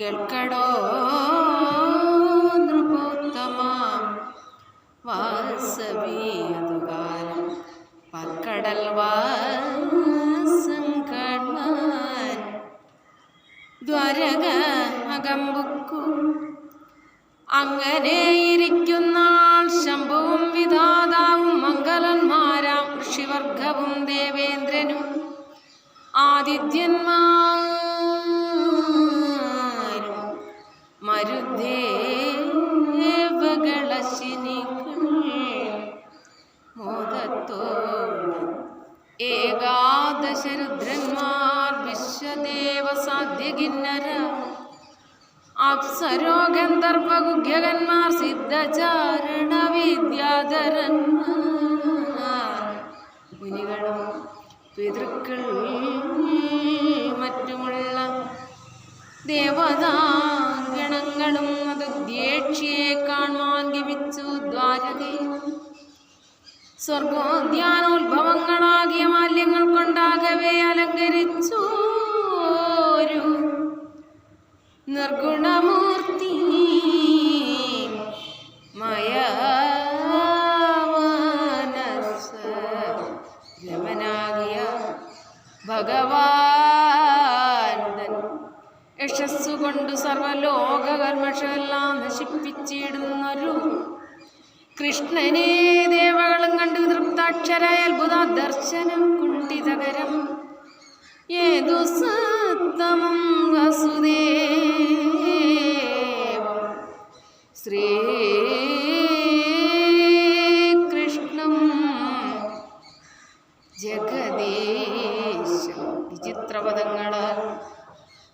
കേൾക്കടോ നൃപോത്തമ. വാസവിയതുകാലം പക്കടൽ വാസം കാൺമാൻ ദ്വാരക അകമ്പുക്കു. അങ്ങനെ ഇരിക്കുന്നാൾ ശംഭുവും വിധാതാവും മംഗലന്മാരാം ഋഷിവർഗവും ദേവേന്ദ്രനും. ആദിത്യന്മാരും അപ്സരോ ഗന്ധർവഗുഹ്യകന്മാർ സിദ്ധചാരണ വിദ്യാധരന്മാർ മുനികളും പിതൃക്കൾ മറ്റുമുള്ള ദേവതാഗണങ്ങളും അത് ദേക്ഷിയെ കാണുവാൻ ഗമിച്ചു ദ്വാരകയിൽ സ്വർഗോദ്യാനോത്ഭവങ്ങളാകിയ മാല്യങ്ങൾ കൊണ്ടാകവേ അലങ്കരിച്ചു ഒരു നിർഗുണമൂർത്തി. മയമനസ രമനാകിയ ഭഗവാൻ യശസ്സുകൊണ്ട് സർവലോകകർമ്മഷമെല്ലാം നശിപ്പിച്ചിടുന്നൊരു കൃഷ്ണനെ ദേവകളും കണ്ടു തൃപ്താക്ഷരായ അത്ഭുത ദർശനം കുണ്ഠിതകരം ഏതു സത്തമം വസുദേവം? ശ്രീകൃഷ്ണം ജഗദീശ. വിചിത്രപദങ്ങളാൽ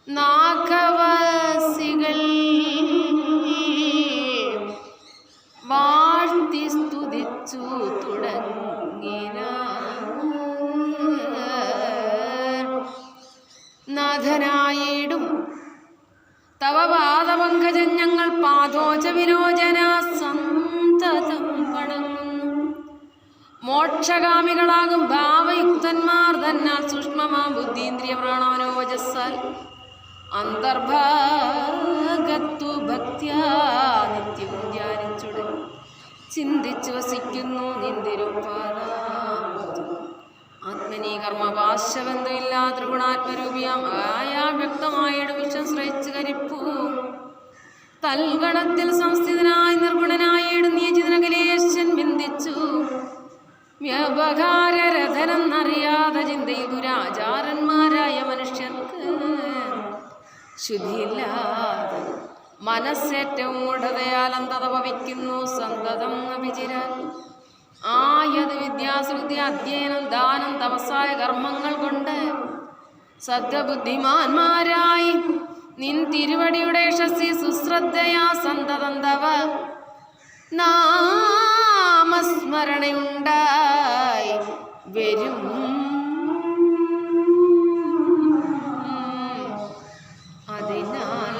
നാഗവാസികൾ വാഴ്ത്തി സ്തുതിച്ചു തുടങ്ങിന തവ ഞങ്ങൾ പാദോച വിരോചന സന്തതം മോക്ഷകാമികളാകും ഭാവയുക്തന്മാർ തന്നാൽ സൂക്ഷ്മമാ ബുദ്ധീന്ദ്രിയ പ്രാണാനോജസ്സാൽ അന്തർഭാഗത്തു ഭക്ത്യാ നിത്യവും ധ്യാനിച്ചുടൻ ചിന്തിച്ചു വസിക്കുന്നു നിന്തിരുപ്പാദാം ആത്മനീ കർമ്മപാശബന്ധമില്ലാ ത്രിഗുണാത്മരൂപിയാം ആയാ വ്യക്തമായിടും വിശ്വശ്രയിച്ചു കരിപ്പൂ. തൽഗണത്തിൽ സംസ്ഥിതനായി നിർഗുണനായി നിയജിതനകലേശൻ ബിന്ദിച്ചു വ്യവഹാരരഥനെന്നറിയാതെ ചിന്തയിൽ ദുരാചാരന്മാരായ മനുഷ്യർക്ക് ശുദ്ധിയില്ലാതെ മനസ്സേറ്റവും മൂഢതയാൽ അന്ധത ഭവിക്കുന്നു. സന്തതം അഭിചിരാൻ ആയത് വിദ്യാശ്രുതി അധ്യയനം ദാനം തപസ്സായ കർമ്മങ്ങൾ കൊണ്ട് സത്യബുദ്ധിമാന്മാരായി നിൻ തിരുവടിയുടെ യശസ്സി സുശ്രദ്ധയാ സന്തതന്തവ നാമസ്മരണയുണ്ടായി വരും. അതിനാൽ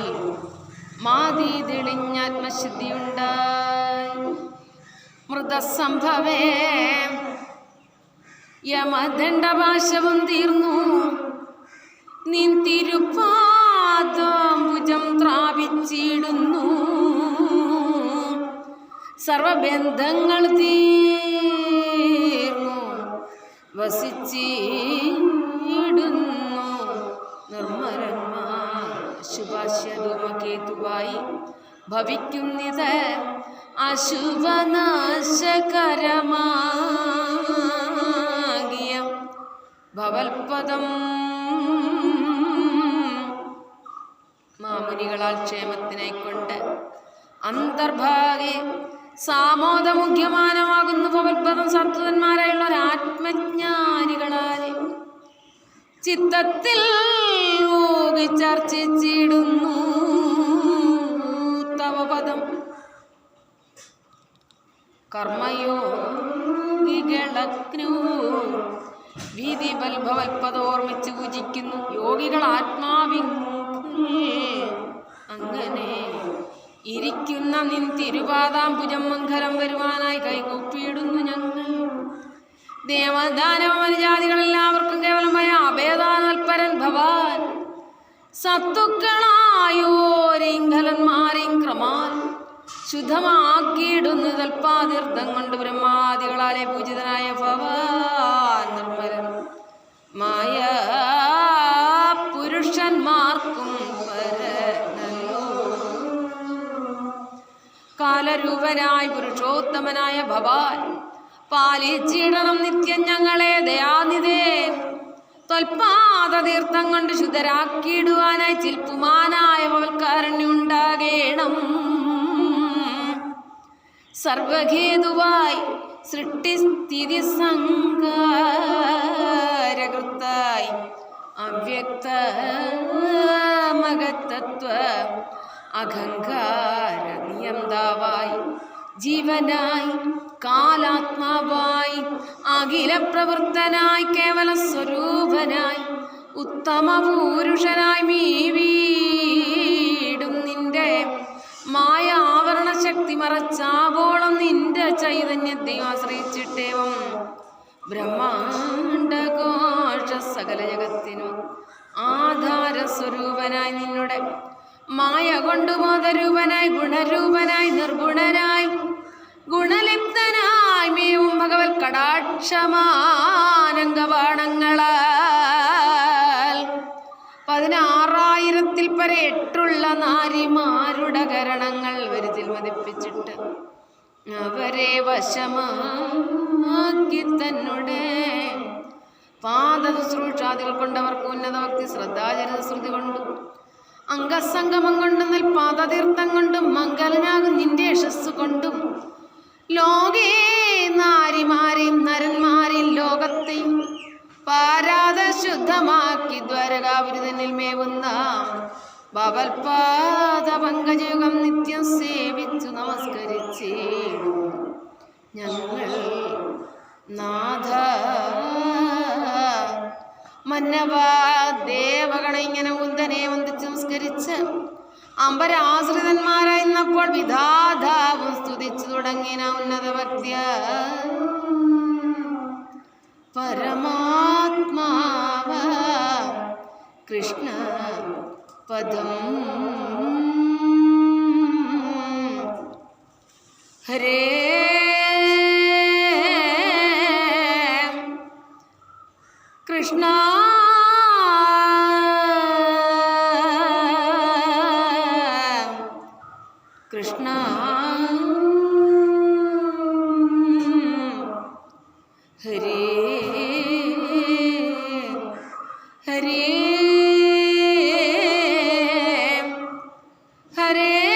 മാതി തെളിഞ്ഞാത്മശുദ്ധിയുണ്ടായി. മൃതസംഭവേ യമദണ്ഡപാശവും തീർന്നു. നിൻ തിരുപ്പാദാംബുജം ത്രാപിച്ചിടുന്നു. സർവബന്ധങ്ങൾ തീർന്നു. വസിച്ചിടുന്നു. നിർമ്മരന്മാർ ശുഭാശ്യധൂമകേതുവായി ഭവിക്കുന്നിത് അശുഭനാശകരമാകിയ ഭവൽപദം. മാമുനികളാൽ ക്ഷേമത്തിനായിക്കൊണ്ട് അന്തർഭാഗെ സാമോദമുഖ്യമാനമാകുന്നു ഭവൽപദം സത്വന്മാരായുള്ള ആത്മജ്ഞാനികളാലെ ചിത്തത്തിൽ ചർച്ചിച്ചിടുന്നു തവപദം. കർമ്മയോഗികളഗ്നു വീതി ബൽഭവൽപതോർമ്മിച്ച് പൂജിക്കുന്നു യോഗികൾ ആത്മാവിൻ അങ്ങനെ ഇരിക്കുന്ന നിൻ തിരുപാദാംബുജം മംഗലം വരുവാനായി കൈകൂപ്പിയിടുന്നു ഞങ്ങൾ. ദേവദാനവമനുജാതികളെല്ലാവർക്കും കേവലമായ അഭേദാനൽപരൻ ഭവാൻ. സത്തുക്കളായോ ശുദ്ധമാക്കിയിടുന്നു തൽപ്പാതീർത്ഥം കൊണ്ട് ബ്രഹ്മാദികളാലെ പൂജിതനായ ഭവാൻ നിർമ്മലൻ. മായ പുരുഷന്മാർക്കും കാലരൂപനായി പുരുഷോത്തമനായ ഭവാൻ പാലിച്ചിടണം നിത്യം ഞങ്ങളെ ദയാനിതേ തൊൽപാദതീർത്ഥം കൊണ്ട് ശുദ്ധരാക്കിയിടുവാനായി ചിൽപ്പുമാനായ വൽക്കാരണ്യുണ്ടാകേണം സർവഹേതുവായി സൃഷ്ടിസ്ഥിതി സംകാരകൃത്തായി അവ്യക്ത മകത്തത്വ അഹങ്കാര നിയന്താവായി ജീവനായി കാലാത്മാവായി അഖില പ്രവർത്തനായി കേവല സ്വരൂപനായി ഉത്തമ പുരുഷനായി മീ ബ്രഹ്മാണ്ടകോഷ സകല ജഗത്തിനും ആധാര സ്വരൂപനായി നിന്നുടെ. മായ കൊണ്ടു മോദരൂപനായി ഗുണരൂപനായി നിർഗുണനായി ഗുണലിപ്തനായി മേവും ഭഗവൽ കടാക്ഷമാനങ്കവാണങ്ങളാൽ പതിനാറായിരത്തിൽ പരെ എട്ടുള്ള നാരിമാരുടെ കരണങ്ങൾ വരുതിൽ മതിപ്പിച്ചിട്ട് അവരെ വശമാക്കി തന്നെ പാദശുശ്രൂഷാദികൾ കൊണ്ടവർക്ക് ഉന്നത ഭക്തി ശ്രദ്ധാചരിത ശ്രുതി കൊണ്ടും. അംഗസംഗമം കൊണ്ടും പാദതീർത്ഥം കൊണ്ടും മംഗലനാകും നിന്റെ യശസ് കൊണ്ടും. ലോകേ നാരിമാരെയും നരന്മാരെയും ലോകത്തെയും പാരാത ശുദ്ധമാക്കി ദ്വാരകാപുരിതനിൽ മേവുന്ന ഭവൽപാദ പങ്കജയുഗം നിത്യം സേവിച്ചു നമസ്കരിച്ചേടും ഞങ്ങൾ നാഥ. മന്നവാ ഇങ്ങനെ ഉന്തനെ വന്ദിച്ച് നമസ്കരിച്ച് അമ്പരാശ്രിതന്മാരായിരുന്നപ്പോൾ വിധാതാവും സ്തുതിച്ചു തുടങ്ങിന ഉന്നത ഭക്തിയ പരമാത്മാവ കൃഷ്ണ പദം. ഹരേ കൃഷ്ണ. കൃഷ്ണ. ഹരേ. ഹരേ. ഹരേ.